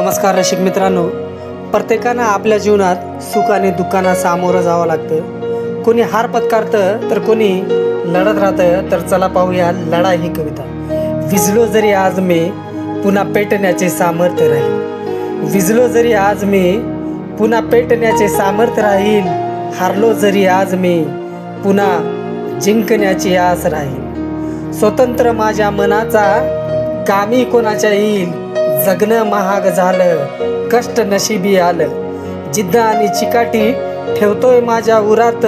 नमस्कार रसिक मित्रांनो. प्रत्येकानं आपल्या जीवनात सुख आणि दुःखांना सामोरं जावं लागतं. कोणी हार पत्कारतं तर कोणी लढत राहतं तर चला पाहूया लढा ही कविता. विजलो जरी आज मी पुन्हा पेटण्याचे सामर्थ्य राहील. विजलो जरी आज मी पुन्हा पेटण्याचे सामर्थ्य राहील. हारलो जरी आज मी पुन्हा जिंकण्याची आस राहील. स्वतंत्र माझ्या मनाचा कामी कोणाच्या येईल? जगणं महाग झालं कष्ट नशिबी आलं. जिद्द आणि चिकाटी ठेवतोय माझ्या उरात.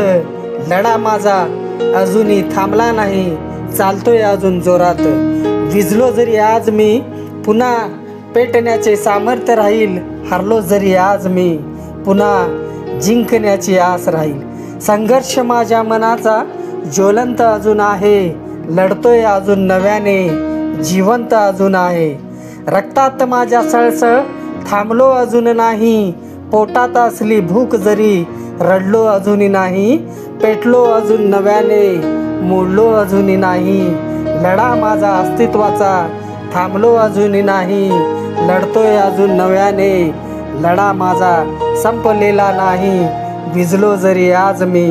लढा माझा अजूनही थांबला नाही चालतोय अजून जोरात. विजलो जरी आज मी पुन्हा पेटण्याचे सामर्थ्य राहील हरलो जरी आज मी पुन्हा जिंकण्याची आस राहील. संघर्ष माझ्या मनाचा ज्वलंत अजून आहे लढतोय अजून नव्याने जिवंत अजून आहे. रक्तात माझ्या सळसळ थांबलो अजून नाही. पोटात असली भूक जरी रडलो अजूनही नाही. पेटलो अजून नव्याने मोडलो अजूनही नाही. लढा माझा अस्तित्वाचा थांबलो अजूनही नाही. लढतोय अजून नव्याने लढा माझा संपलेला नाही. भिजलो जरी आज मी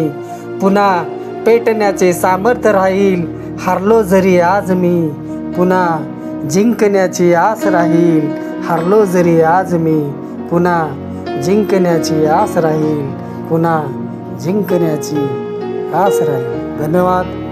पुन्हा पेटण्याचे सामर्थ्य राहील. हारलो जरी आज मी पुन्हा जिंकण्याची आस राहील. हरलो जरी आज मी पुन्हा जिंकण्याची आस राहील. पुन्हा जिंकण्याची आस राहील. धन्यवाद.